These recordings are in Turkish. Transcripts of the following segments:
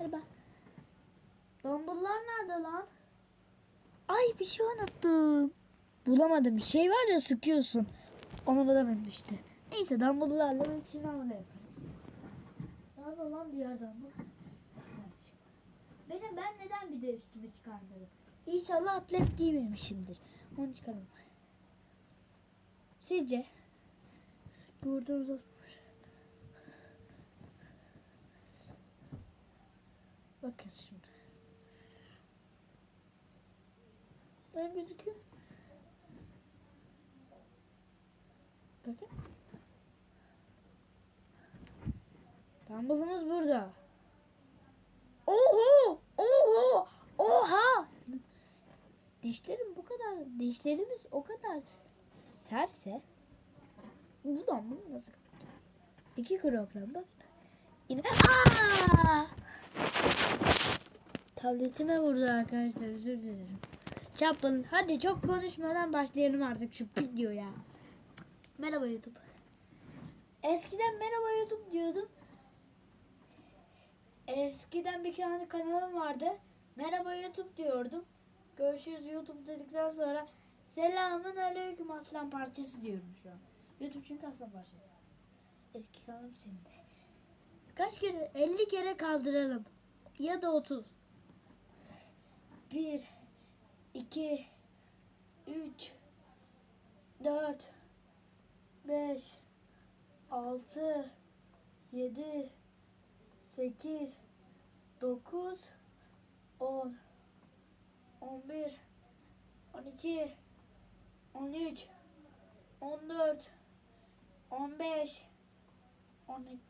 Merhaba. Dumble'lar nerede lan? Ay bir şey unuttum. Bulamadım. Bir şey var ya sıkıyorsun. Onu bulamadım işte. Neyse Dumble'larla ben şimdi hamle yaparız. Nerede lan diğer Dumble? Benim ben neden bir de üstüme çıkarmadım? İnşallah atlet giymemişimdir. Onu çıkarım. Sizce? Gördüğünüz o Bakın şimdi. Ben gözüküyor. Bakın. Dumble'ımız burada. Oho! Oho! Oha! Dişlerim bu kadar, dişlerimiz o kadar serse bu Dumble nasıl İki kilogram bak. Yine... Aa! Tabletime vurdu arkadaşlar özür dilerim. Çapın hadi çok konuşmadan başlayalım artık şu videoya. Merhaba YouTube. Eskiden merhaba YouTube diyordum. Eskiden bir tane kanalım vardı. Merhaba YouTube diyordum. Görüşürüz YouTube dedikten sonra selamun aleyküm aslan parçası diyorum şu an. YouTube çünkü aslan parçası. Eski kanalım senin de. Kaç kere? 50 kere kaldıralım. Ya da 30. 1 2 3 4 5 6 7 8 9 10 11 12 13 14 15 12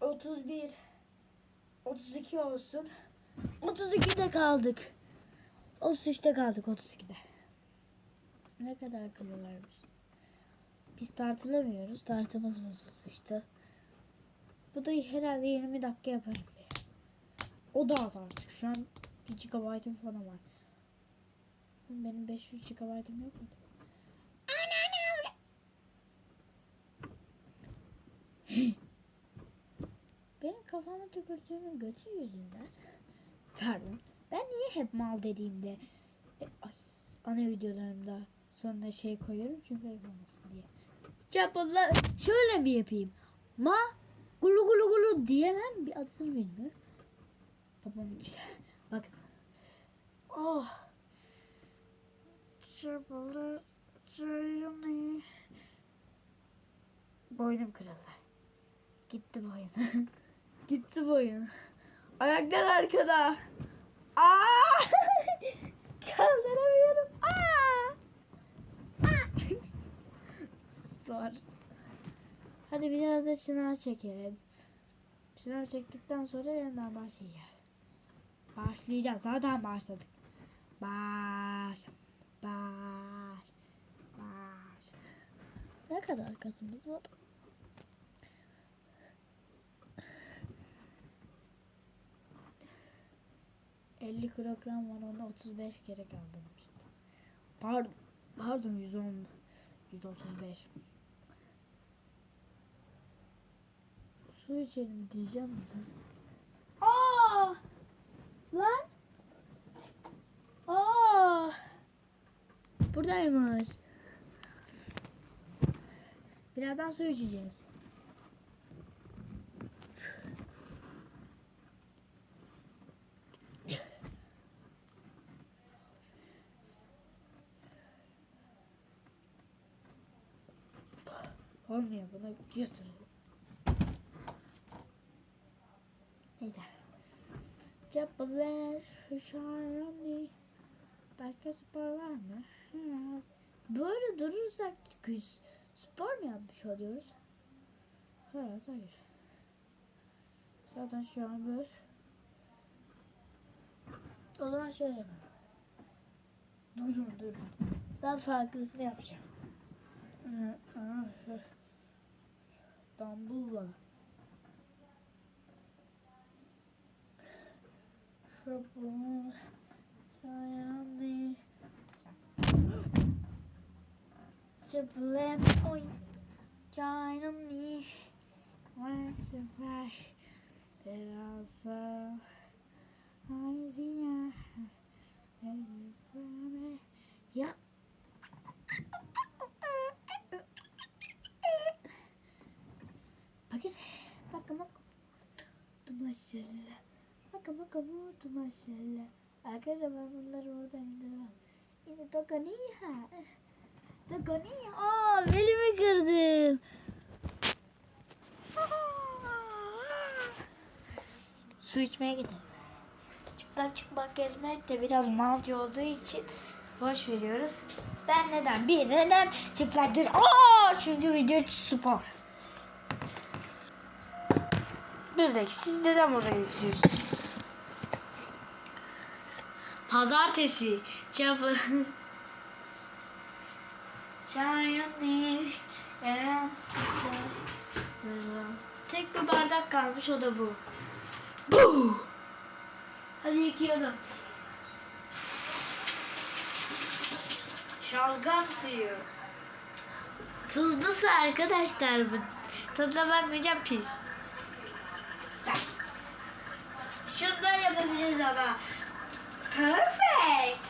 31 32 olsun. 32'de kaldık. 33'te kaldık 32'de. Ne kadar akıllı varmış. Biz tartılamıyoruz. Tartımız bozulmuştu. Bu da herhalde 20 dakika yaparım. bir. O da az artık. Şu an 1 GB'ım falan var. Benim 500 GB'ım yok mu? Benim kafama tükürdüğümün götü yüzünden. Pardon. Ben niye hep mal dediğimde e, ay, ana videolarımda sonuna şey koyuyorum çünkü ayıp olmasın diye. Çapalla şöyle mi yapayım? Ma gulu gulu gulu diyemem bir adını bilmiyorum. Babam işte. Bakın. Oh. Çapalla çayını. Boynum kırıldı. Gitti boyun. Gitti boyun. Ayaklar arkada. Aa! Kaldıramıyorum. Aa! Aa! Zor. Hadi biraz da çınar çekelim. Çınar çektikten sonra yeniden başlayacağız. Başlayacağız. Zaten başladık. Baş. Baş. Baş. Ne kadar kasımız var? ...50 kilogram var onu 35 kere kaldırmıştım. Pardon, pardon 110, 135. Su içelim diyeceğim dur. Aa! Lan! Aa! Buradaymış. Birazdan su içeceğiz. Olmuyor buna götürelim. Neyse. Cepalar şarani. Başka spor var mı? Böyle durursak kız spor mu yapmış oluyoruz? Herhalde hayır. Zaten şu an böyle O zaman şöyle yapalım. Durun durun. Ben farklısını yapacağım. Dumble'la. Şapı. Şayanı. Çıplen oy. Canım ni. Varsa var. Terasa. Ayziya. Ya. Bakın. Bakın bakın. Maşallah. Bakın bakın bu maşallah. Arkadaşlar ben bunları oradan indiremem. Yine doganiha. Doganiha. Aa belimi kırdım. Su içmeye gidelim. Çıplak çıplak gezmek de biraz malcı olduğu için boş veriyoruz. Ben neden? Bir neden çıplak gez... Aa, çünkü video spor. Dakika siz neden burayı izliyorsunuz? Pazartesi. Çapı. Tek bir bardak kalmış o da bu. Bu. Hadi yıkayalım. Şalgam suyu. Tuzlu su arkadaşlar bu. Tadına bakmayacağım pis. Şundan yapabiliriz ama. Perfect.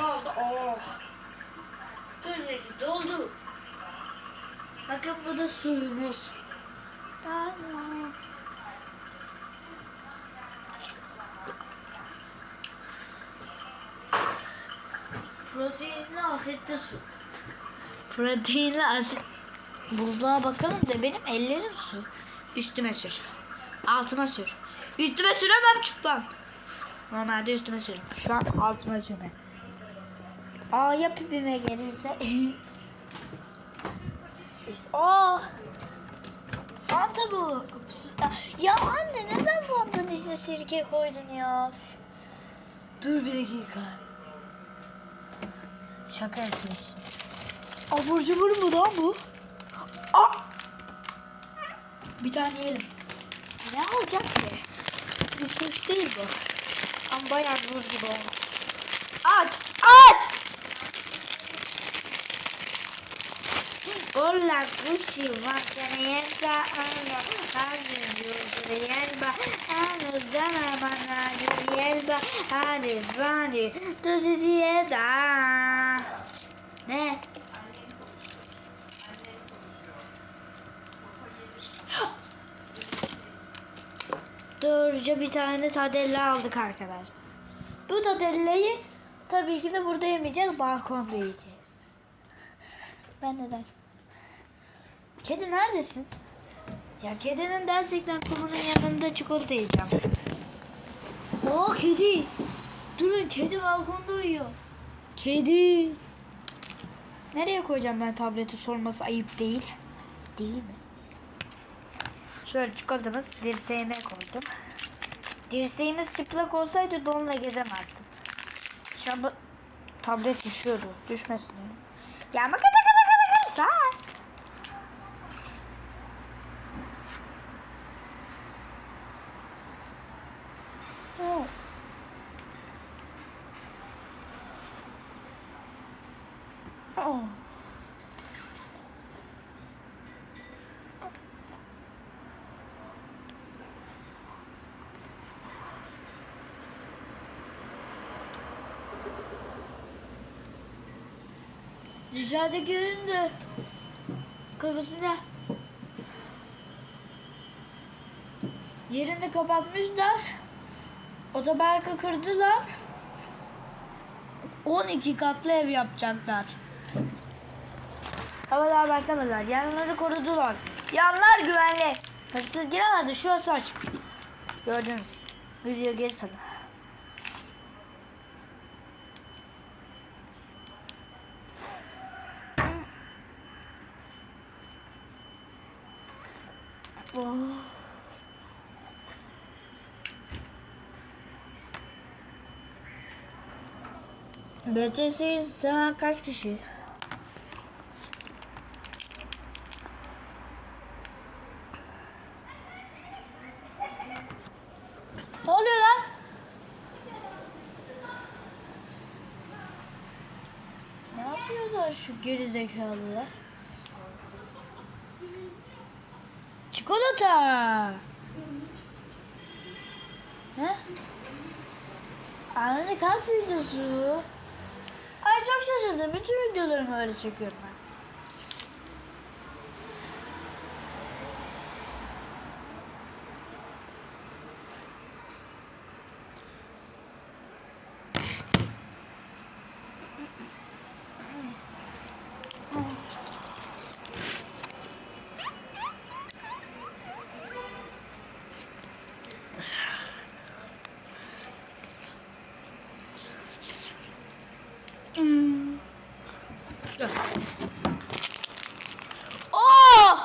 Doldu. Oh. Dur dakika doldu. Bakın bu da suyumuz. Tamam. Proteinli asitli su. Proteinli asit. Buzluğa bakalım da benim ellerim su. Üstüme sür. Altıma sür. Üstüme süremem çıplan. Normalde üstüme sürüm. Şu an altıma sürme. Aa ya pipime gelirse. işte aa. Fanta bu. Ya anne neden Fanta'nın içine sirke koydun ya? Dur bir dakika. Şaka yapıyorsun. Abur cubur mu lan bu? Aa! Bir tane yiyelim. Ne olacak ki? Bir suç değil bu. Ama bayağı buz gibi olmuş. Aç! Aç! Hola, Gucci, Macarena, Ano, Ano, Yelba, Ano, Dana, Bana, Yelba, Hani, Bani, Tuzi, Dieda. Ne? Doğruca bir tane tadella aldık arkadaşlar. Bu tadellayı tabii ki de burada yemeyeceğiz, balkonda yiyeceğiz. Ben neden? Kedi neredesin? Ya kedinin gerçekten kumunun yanında çikolata yiyeceğim. Oo kedi. Durun kedi balkonda uyuyor. Kedi. Nereye koyacağım ben tableti sorması ayıp değil. Değil mi? Şöyle çikolatamız dirseğime koydum. Dirseğimiz çıplak olsaydı donla gezemezdim. Bu tablet düşüyordu. Düşmesin. Ya bakın bakın sağ. Oh. Oh. Dışarıda göründü. Kafasına. Yerini kapatmışlar. Otoparkı kırdılar. 12 katlı ev yapacaklar. Daha başlamadılar. Yanları korudular. Yanlar güvenli. Hırsız giremedi. Şu saç. Gördünüz. Video geri tabi. Oh. BTS'yi seven kaç kişi? Ne oluyor lan? Ne yapıyorlar şu geri zekalılar? Çikolata. Ne? Anne kas videosu. Çok şaşırdım. Bütün videolarımı öyle çekiyorum ben. Oo!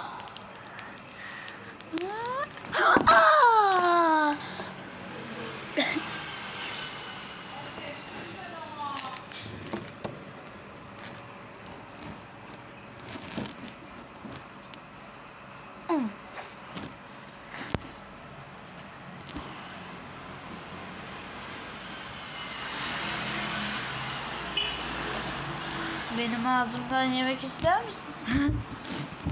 Aa! Benim ağzımdan yemek ister misin?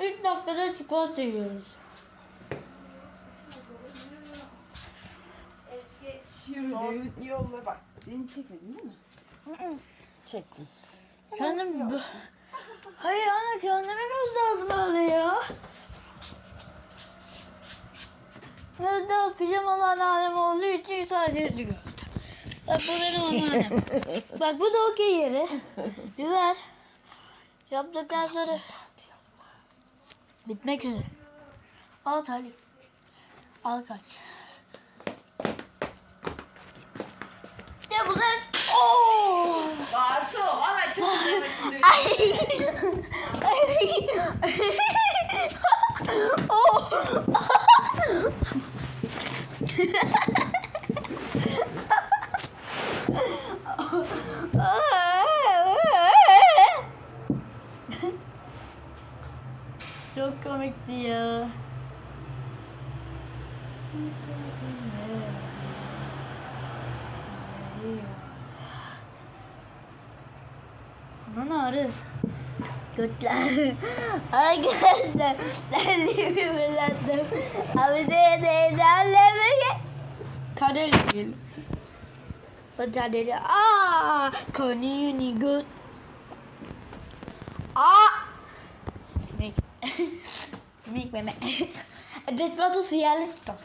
İlk noktada çikolata yiyoruz. Yürüdüğün yolla bak. Beni çekmedin değil mi? Çektim. Kendim... bu- Hayır anne kendime gösterdim öyle ya. Evet daha pijamalı anneannem olduğu için sadece yüzü gördüm. Bak bu benim anneannem. Bak bu da okey yeri. Biber. Yaptıktan sonra... Bitmek üzere. Al Talip. Al kaç. Ya bu da... Oo! Bartu valla çok yemek şimdi. Oh. Komikti ya. Aman ağrı. Götler. Arkadaşlar terliğimi fırlattım. Abi de de derleme. Kareli değil. Kareli. Aa, kanini göt. Aa. Simek. Simek meme. Evet, batusu yerli tutar.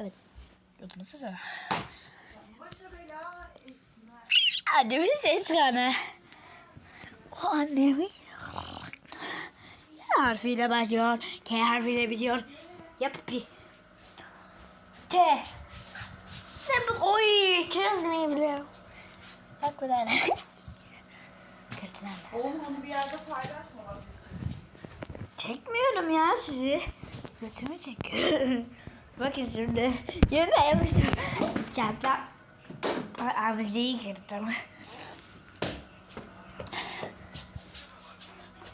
Evet. Başa bela. Annemin ses kanı. O annemin harfiyle başlıyor. K harfiyle bitiyor. Yap bir. T. Çözmeyebilirim. Bak bu da ne? Kötüler. Oğlum onu bir yerde paylaşma bak. Çekmiyorum ya sizi. Götümü çekiyorum. Bakın şimdi. Yine yapacağım. Ay, Avizeyi kırdım.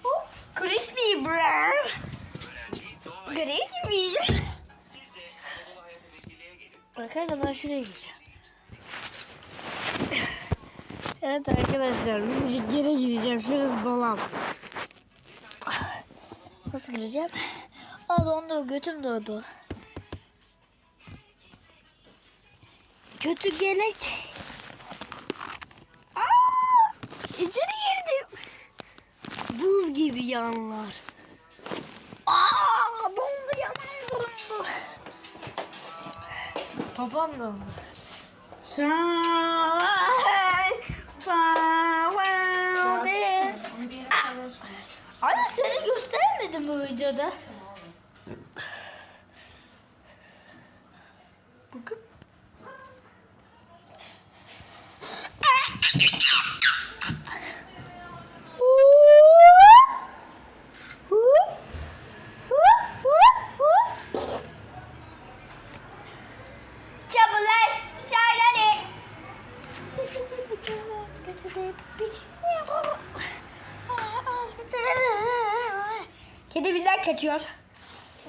Of, Crispy bro. Crispy. Arkadaşlar ben şuraya gireceğim. Evet arkadaşlar biz geri gideceğim. Şurası dolap. Nasıl gireceğim? Aa dondu götüm doğdu. Kötü gelecek. Aa, içeri girdim. Buz gibi. yanlar. Aa, dondu yanım dondu. Babam dondu. Sen Onu bir yere paylaşma. Anne seni göstermedim bu videoda. Bakın. Çabulaş, şairani. Kedi bizden kaçıyor.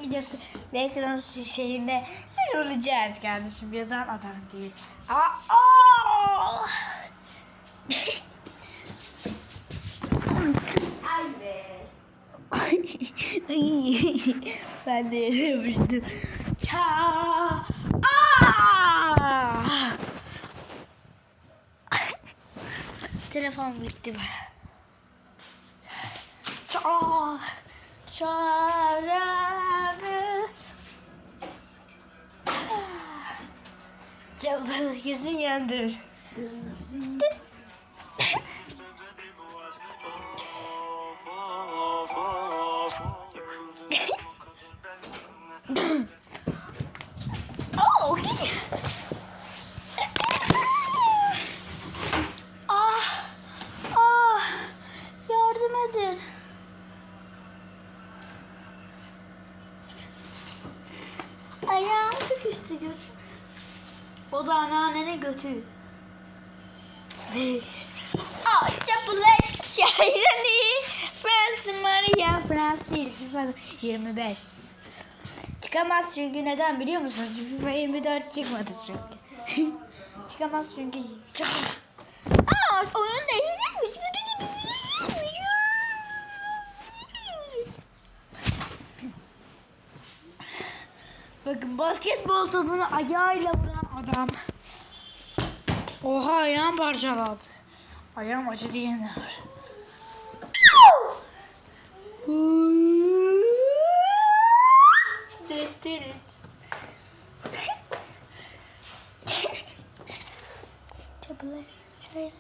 Videosu reklam şeyinde sen olacağız kardeşim. Birazdan adam değil. Aa, aa! Ay be. Ben de yapıştım. Ça. Aa! Telefon bitti be. Ça. Çağrı. Çabuk gözün yandır. 25. Çıkamaz çünkü neden biliyor musunuz? FIFA 24 çıkmadı çünkü. Çıkamaz çünkü. Aa oyun değişikmiş. Kötü şey Bakın basketbol topunu ayağıyla vuran adam. Oha ayağım parçaladı. Ayağım acı diyenler. Ooh. Bye.